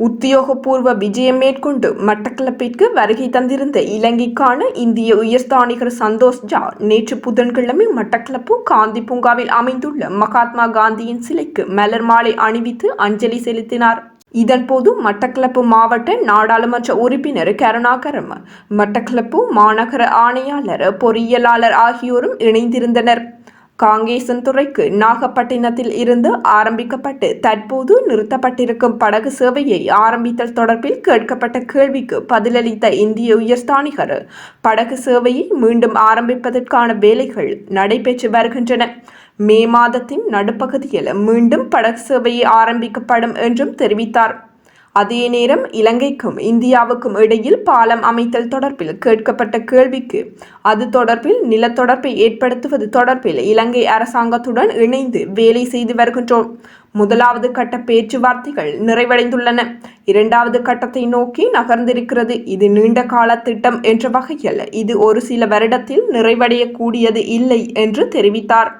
உத்தியோகபூர்வ விஜயம் மேற்கொண்டு மட்டக்களப்பிற்கு வருகை தந்திருந்த இலங்கைக்கான இந்திய உயர்ஸ்தானிகர் சந்தோஷ் ஜா நேற்று புதன்கிழமை மட்டக்களப்பு காந்தி பூங்காவில் அமைந்துள்ள மகாத்மா காந்தியின் சிலைக்கு மலர் மாலை அணிவித்து அஞ்சலி செலுத்தினார். இதன்போது மட்டக்களப்பு மாவட்ட நாடாளுமன்ற உறுப்பினர் கருணாகரம் மட்டக்களப்பு மாநகர ஆணையாளர் பொறியியலாளர் ஆகியோரும் இணைந்திருந்தனர். காங்கேசன் துறைக்கு நாகப்பட்டினத்தில் இருந்து ஆரம்பிக்கப்பட்டு தற்போது நிறுத்தப்பட்டிருக்கும் படகு சேவையை ஆரம்பித்தல் தொடர்பில் கேட்கப்பட்ட கேள்விக்கு பதிலளித்த இந்திய உயர்ஸ்தானிகர் படகு சேவையை மீண்டும் ஆரம்பிப்பதற்கான வேலைகள் நடைபெற்று வருகின்றன. மே மாதத்தின் நடுப்பகுதியில் மீண்டும் படகு சேவையை ஆரம்பிக்கப்படும் என்றும் தெரிவித்தார். அதே நேரம் இலங்கைக்கும் இந்தியாவுக்கும் இடையில் பாலம் அமைத்தல் தொடர்பில் கேட்கப்பட்ட கேள்விக்கு அது தொடர்பில் நிலத்தொடர்பை ஏற்படுத்துவது தொடர்பில் இலங்கை அரசாங்கத்துடன் இணைந்து வேலை செய்து வருகின்றோம். முதலாவது கட்ட பேச்சுவார்த்தைகள் நிறைவடைந்துள்ளன. இரண்டாவது கட்டத்தை நோக்கி நகர்ந்திருக்கிறது. இது நீண்ட கால திட்டம் என்ற வகையில் இது ஒரு சில வருடத்தில் நிறைவடையக்கூடியது இல்லை என்று தெரிவித்தார்.